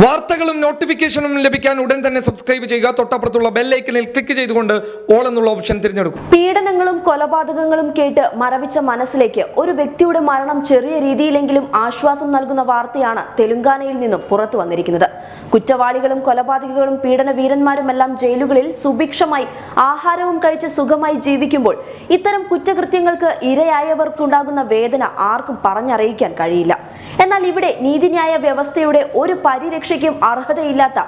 വാർത്തകളും നോട്ടിഫിക്കേഷനും ലഭിക്കാൻ ഉടൻ തന്നെ സബ്സ്ക്രൈബ് ചെയ്യുക. തൊട്ടപ്പുറത്തുള്ള ബെല്ലൈക്കനിൽ ക്ലിക്ക് ചെയ്തുകൊണ്ട് ഓൾ എന്നുള്ള ഓപ്ഷൻ തിരഞ്ഞെടുക്കും. പീഡനങ്ങളും കൊലപാതകങ്ങളും കേട്ട് മരവിച്ച മനസ്സിലേക്ക് ഒരു വ്യക്തിയുടെ മരണം ചെറിയ രീതിയിലെങ്കിലും ആശ്വാസം നൽകുന്ന വാർത്തയാണ് തെലുങ്കാനയിൽ നിന്നും പുറത്തു വന്നിരിക്കുന്നത്. കുറ്റവാളികളും കൊലപാതകികളും പീഡന വീരന്മാരുമെല്ലാം ജയിലുകളിൽ സുഭിക്ഷമായി ആഹാരവും കഴിച്ച് സുഖമായി ജീവിക്കുമ്പോൾ ഇത്തരം കുറ്റകൃത്യങ്ങൾക്ക് ഇരയായവർക്കുണ്ടാകുന്ന വേദന ആർക്കും പറഞ്ഞറിയിക്കാൻ കഴിയില്ല. എന്നാൽ ഇവിടെ നീതിന്യായ വ്യവസ്ഥയുടെ ഒരു പരിരക്ഷയ്ക്കും അർഹതയില്ലാത്ത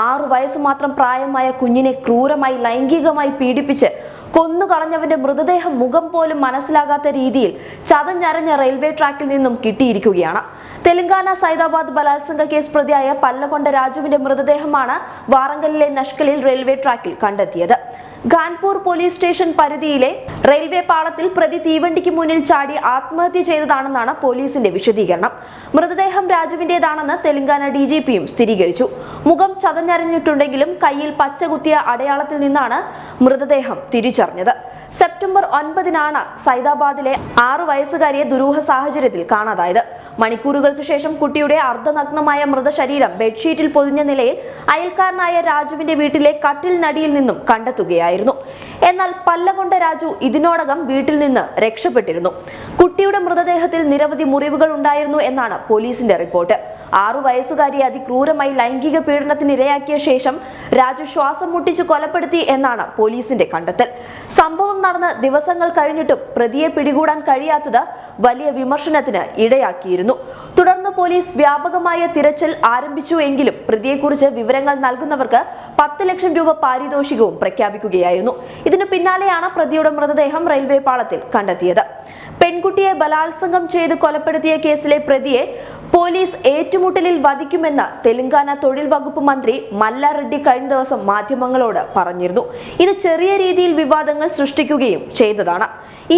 ആറു വയസ്സ് മാത്രം പ്രായമായ കുഞ്ഞിനെ ക്രൂരമായി ലൈംഗികമായി പീഡിപ്പിച്ച് കൊന്നുകളഞ്ഞവന്റെ മൃതദേഹം മുഖം പോലും മനസ്സിലാകാത്ത രീതിയിൽ ചതഞ്ഞരഞ്ഞ റെയിൽവേ ട്രാക്കിൽ നിന്നും കിട്ടിയിരിക്കുകയാണ്. തെലങ്കാന സൈദാബാദ് ബലാത്സംഗ കേസ് പ്രതിയായ പല്ലകൊണ്ട രാജുവിന്റെ മൃതദേഹമാണ് വാറങ്കലിലെ നഷ്കലിൽ റെയിൽവേ ട്രാക്കിൽ കണ്ടെത്തിയത്. ഖാൻപൂർ പോലീസ് സ്റ്റേഷൻ പരിധിയിലെ റെയിൽവേ പാളത്തിൽ പ്രതി തീവണ്ടിക്ക് മുന്നിൽ ചാടി ആത്മഹത്യ ചെയ്തതാണെന്നാണ് പോലീസിന്റെ വിശദീകരണം. മൃതദേഹം രാജുവിന്റേതാണെന്ന് തെലങ്കാന ഡി ജി പിയും സ്ഥിരീകരിച്ചു. മുഖം ചതഞ്ഞറിഞ്ഞിട്ടുണ്ടെങ്കിലും കയ്യിൽ പച്ചകുത്തിയ അടയാളത്തിൽ നിന്നാണ് മൃതദേഹം തിരിച്ചറിഞ്ഞത്. സെപ്റ്റംബർ ഒൻപതിനാണ് സൈദാബാദിലെ ആറു വയസ്സുകാരിയെ ദുരൂഹ സാഹചര്യത്തിൽ കാണാതായത്. മണിക്കൂറുകൾക്ക് ശേഷം കുട്ടിയുടെ അർദ്ധനഗ്നമായ മൃതശരീരം ബെഡ്ഷീറ്റിൽ പൊതിഞ്ഞ നിലയിൽ അയൽക്കാരനായ രാജുവിന്റെ വീട്ടിലെ കട്ടിൽ നടിയിൽ നിന്നും കണ്ടെത്തുകയായിരുന്നു. എന്നാൽ പല്ലകൊണ്ട രാജു ഇതിനോടകം വീട്ടിൽ നിന്ന് രക്ഷപ്പെട്ടിരുന്നു. കുട്ടിയുടെ മൃതദേഹത്തിൽ നിരവധി മുറിവുകൾ ഉണ്ടായിരുന്നു എന്നാണ് പോലീസിന്റെ റിപ്പോർട്ട്. ആറു വയസ്സുകാരിയെ അതിക്രൂരമായി ലൈംഗിക പീഡനത്തിന് ഇരയാക്കിയ ശേഷം രാജു ശ്വാസം മുട്ടിച്ച് കൊലപ്പെടുത്തി എന്നാണ് പോലീസിന്റെ കണ്ടെത്തൽ. സംഭവം നടന്ന് ദിവസങ്ങൾ കഴിഞ്ഞിട്ടും പ്രതിയെ പിടികൂടാൻ കഴിയാത്തത് വലിയ വിമർശനത്തിന് ഇടയാക്കിയിരുന്നു. തുടർന്ന് പോലീസ് വ്യാപകമായ തിരച്ചിൽ ആരംഭിച്ചു എങ്കിലും പ്രതിയെക്കുറിച്ച് വിവരങ്ങൾ നൽകുന്നവർക്ക് പത്ത് ലക്ഷം രൂപ പാരിതോഷികവും പ്രഖ്യാപിക്കുകയായിരുന്നു. ഇതിനു പിന്നാലെയാണ് പ്രതിയുടെ മൃതദേഹം റെയിൽവേ പാളത്തിൽ കണ്ടെത്തിയത്. പെൺകുട്ടിയെ ബലാത്സംഗം ചെയ്ത് കൊലപ്പെടുത്തിയ കേസിലെ പ്രതിയെ പോലീസ് ഏറ്റുമുട്ടലിൽ വധിക്കുമെന്ന് തെലങ്കാന തൊഴിൽ വകുപ്പ് മന്ത്രി മല്ലാറെഡ്ഡി കഴിഞ്ഞ ദിവസം മാധ്യമങ്ങളോട് പറഞ്ഞിരുന്നു. ഇത് ചെറിയ രീതിയിൽ വിവാദങ്ങൾ സൃഷ്ടിക്കുകയും ചെയ്തതാണ്.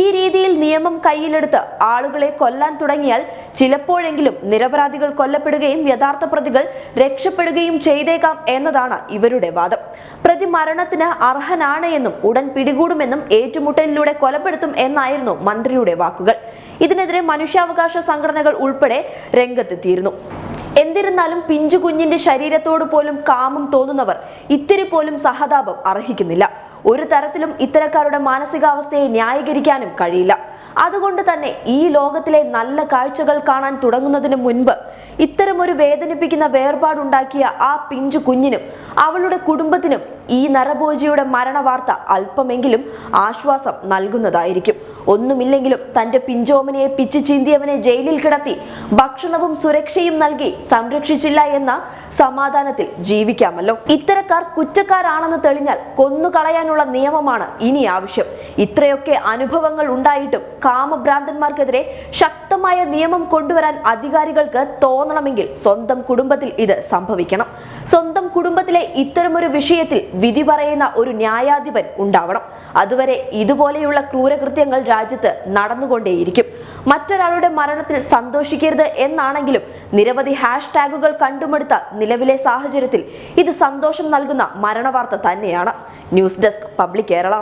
ഈ രീതിയിൽ നിയമം കയ്യിലെടുത്ത് ആളുകളെ കൊല്ലാൻ തുടങ്ങിയാൽ ചിലപ്പോഴെങ്കിലും നിരപരാധികൾ കൊല്ലപ്പെടുകയും യഥാർത്ഥ പ്രതികൾ രക്ഷപ്പെടുകയും ചെയ്തേക്കാം എന്നതാണ് ഇവരുടെ വാദം. പ്രതി മരണത്തിന് അർഹനാണ് എന്നും ഉടൻ പിടികൂടുമെന്നും ഏറ്റുമുട്ടലിലൂടെ കൊലപ്പെടുത്തും എന്നായിരുന്നു മന്ത്രിയുടെ വാക്കുകൾ. ഇതിനെതിരെ മനുഷ്യാവകാശ സംഘടനകൾ ഉൾപ്പെടെ രംഗത്തെത്തിയിരുന്നു. എന്നിരുന്നാലും പിഞ്ചു കുഞ്ഞിന്റെ ശരീരത്തോട് പോലും കാമം തോന്നുന്നവർ ഇത്തിരി പോലും സഹതാപം അർഹിക്കുന്നില്ല. ഒരു തരത്തിലും ഇത്തരക്കാരുടെ മാനസികാവസ്ഥയെ ന്യായീകരിക്കാനും കഴിയില്ല. അതുകൊണ്ട് തന്നെ ഈ ലോകത്തിലെ നല്ല കാഴ്ചകൾ കാണാൻ തുടങ്ങുന്നതിന് മുൻപ് ഇത്തരമൊരു വേദനിപ്പിക്കുന്ന വേർപാടുണ്ടാക്കിയ ആ പിഞ്ചു കുഞ്ഞിനും അവളുടെ കുടുംബത്തിനും ഈ നരഭോജിയുടെ മരണവാർത്ത അല്പമെങ്കിലും ആശ്വാസം നൽകുന്നതായിരിക്കും. ഒന്നുമില്ലെങ്കിലും തന്റെ പിഞ്ചോമനയെ പിച്ചു ചീന്തിയവനെ ജയിലിൽ കിടത്തി ഭക്ഷണവും സുരക്ഷയും നൽകി സംരക്ഷിച്ചില്ല എന്ന സമാധാനത്തിൽ ജീവിക്കാമല്ലോ. ഇത്തരക്കാർ കുറ്റക്കാരാണെന്ന് തെളിഞ്ഞാൽ കൊന്നുകളയാനുള്ള നിയമമാണ് ഇനി ആവശ്യം. ഇത്രയൊക്കെ അനുഭവങ്ങൾ ഉണ്ടായിട്ടും കാമഭ്രാന്തന്മാർക്കെതിരെ ശക്തമായ നിയമം കൊണ്ടുവരാൻ അധികാരികൾക്ക് തോന്നണമെങ്കിൽ സ്വന്തം കുടുംബത്തിൽ ഇത് സംഭവിക്കണം. സ്വന്തം കുടുംബത്തിലെ ഇത്തരമൊരു വിഷയത്തിൽ വിധി പറയുന്ന ഒരു ന്യായാധിപൻ ഉണ്ടാവണം. അതുവരെ ഇതുപോലെയുള്ള ക്രൂരകൃത്യങ്ങൾ രാജ്യത്ത് നടന്നുകൊണ്ടേയിരിക്കും. മറ്റൊരാളുടെ മരണത്തിൽ സന്തോഷിക്കരുത് എന്നാണെങ്കിലും നിരവധി ഹാഷ്ടാഗുകൾ കണ്ടുമെടുത്ത നിലവിലെ സാഹചര്യത്തിൽ ഇത് സന്തോഷം നൽകുന്ന മരണവാർത്ത തന്നെയാണ്. News desk public Kerala.